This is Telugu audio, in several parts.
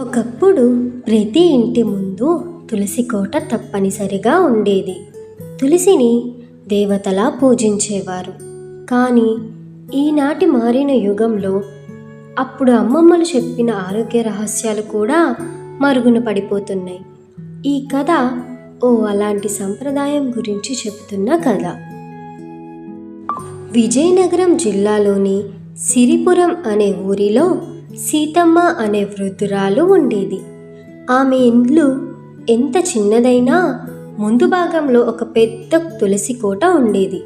ఒకప్పుడు ప్రతి ఇంటి ముందు తులసి కోట తప్పనిసరిగా ఉండేది. తులసిని దేవతలా పూజించేవారు. కానీ ఈనాటి మారిన యుగంలో అప్పుడు అమ్మమ్మలు చెప్పిన ఆరోగ్య రహస్యాలు కూడా మరుగున పడిపోతున్నాయి. ఈ కథ ఓ అలాంటి సంప్రదాయం గురించి చెబుతున్న కథ. విజయనగరం జిల్లాలోని సిరిపురం అనే ఊరిలో సీతమ్మ అనే వృద్ధురాలు ఉండేది. ఆమె ఇండ్లు ఎంత చిన్నదైనా ముందు భాగంలో ఒక పెద్ద తులసి కోట ఉండేది.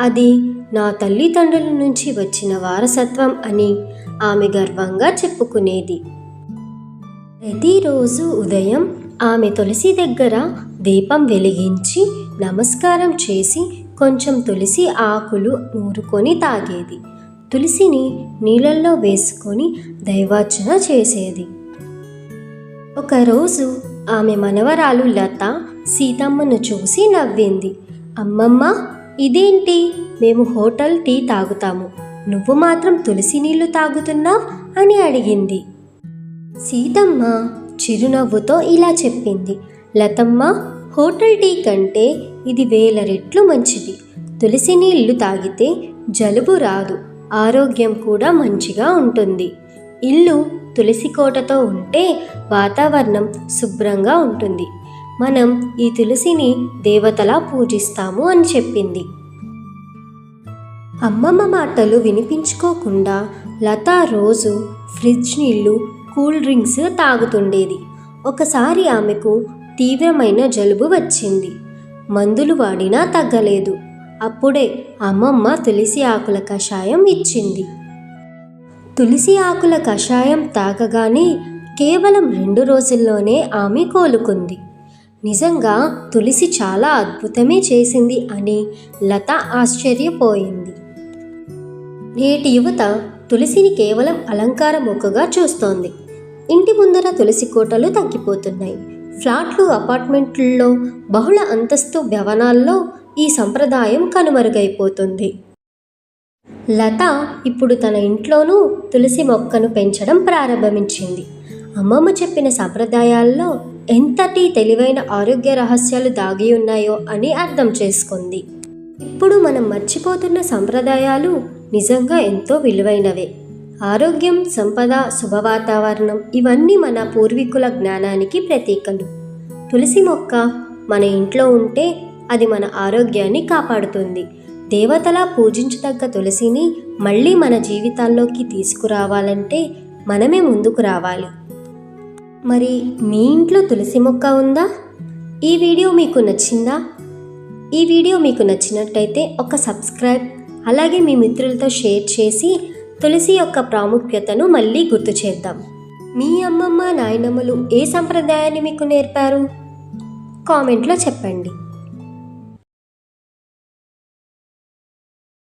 అది నా తల్లిదండ్రుల నుంచి వచ్చిన వారసత్వం అని ఆమె గర్వంగా చెప్పుకునేది. ప్రతిరోజు ఉదయం ఆమె తులసి దగ్గర దీపం వెలిగించి నమస్కారం చేసి కొంచెం తులసి ఆకులు నూరుకొని తాగేది. తులసిని నీళ్ళల్లో వేసుకొని దైవార్చన చేసేది. ఒకరోజు ఆమె మనవరాలు లత సీతమ్మను చూసి నవ్వింది. అమ్మమ్మ ఇదేంటి? మేము హోటల్ టీ తాగుతాము. నువ్వు మాత్రం తులసి నీళ్ళు తాగుతున్నావు? అని అడిగింది. సీతమ్మ చిరునవ్వుతో ఇలా చెప్పింది. లతమ్మ హోటల్ టీ కంటే ఇది వేల రెట్లు మంచిది. తులసి నీళ్ళు తాగితే జలుబు రాదు. ఆరోగ్యం కూడా మంచిగా ఉంటుంది. ఇల్లు తులసి కోటతో ఉంటే వాతావరణం శుభ్రంగా ఉంటుంది. మనం ఈ తులసిని దేవతలా పూజిస్తాము అని చెప్పింది. అమ్మమ్మ మాటలు వినిపించుకోకుండా లత రోజు ఫ్రిడ్జ్ నీళ్ళు కూల్ డ్రింక్స్ తాగుతుండేది. ఒకసారి ఆమెకు తీవ్రమైన జలుబు వచ్చింది. మందులు వాడినా తగ్గలేదు. అప్పుడే అమ్మమ్మ తులసి ఆకుల కషాయం ఇచ్చింది. తులసి ఆకుల కషాయం తాగగానే కేవలం రెండు రోజుల్లోనే ఆమె కోలుకుంది. నిజంగా తులసి చాలా అద్భుతమే చేసింది అని లత ఆశ్చర్యపోయింది. నేటి యువత తులసిని కేవలం అలంకార మొక్కగా చూస్తోంది. ఇంటి ముందర తులసి కోటలు తగ్గిపోతున్నాయి. ఫ్లాట్లు అపార్ట్మెంట్లలో బహుళ అంతస్తు భవనాల్లో ఈ సంప్రదాయం కనుమరుగైపోతుంది. లత ఇప్పుడు తన ఇంట్లోనూ తులసి మొక్కను పెంచడం ప్రారంభించింది. అమ్మమ్మ చెప్పిన సంప్రదాయాల్లో ఎంతటి తెలివైన ఆరోగ్య రహస్యాలు దాగి ఉన్నాయో అని అర్థం చేసుకుంది. ఇప్పుడు మనం మర్చిపోతున్న సంప్రదాయాలు నిజంగా ఎంతో విలువైనవే. ఆరోగ్యం సంపద శుభవాతావరణం ఇవన్నీ మన పూర్వీకుల జ్ఞానానికి ప్రతీకలు. తులసి మొక్క మన ఇంట్లో ఉంటే అది మన ఆరోగ్యాన్ని కాపాడుతుంది. దేవతలా పూజించదగ్గ తులసిని మళ్ళీ మన జీవితాల్లోకి తీసుకురావాలంటే మనమే ముందుకు రావాలి. మరి మీ ఇంట్లో తులసి మొక్క ఉందా? ఈ వీడియో మీకు నచ్చిందా? ఈ వీడియో మీకు నచ్చినట్టయితే ఒక సబ్స్క్రైబ్ అలాగే మీ మిత్రులతో షేర్ చేసి తులసి యొక్క ప్రాముఖ్యతను మళ్ళీ గుర్తు చేద్దాం. మీ అమ్మమ్మ నాయనమ్మలు ఏ సంప్రదాయాన్ని మీకు నేర్పారు? కామెంట్లో చెప్పండి.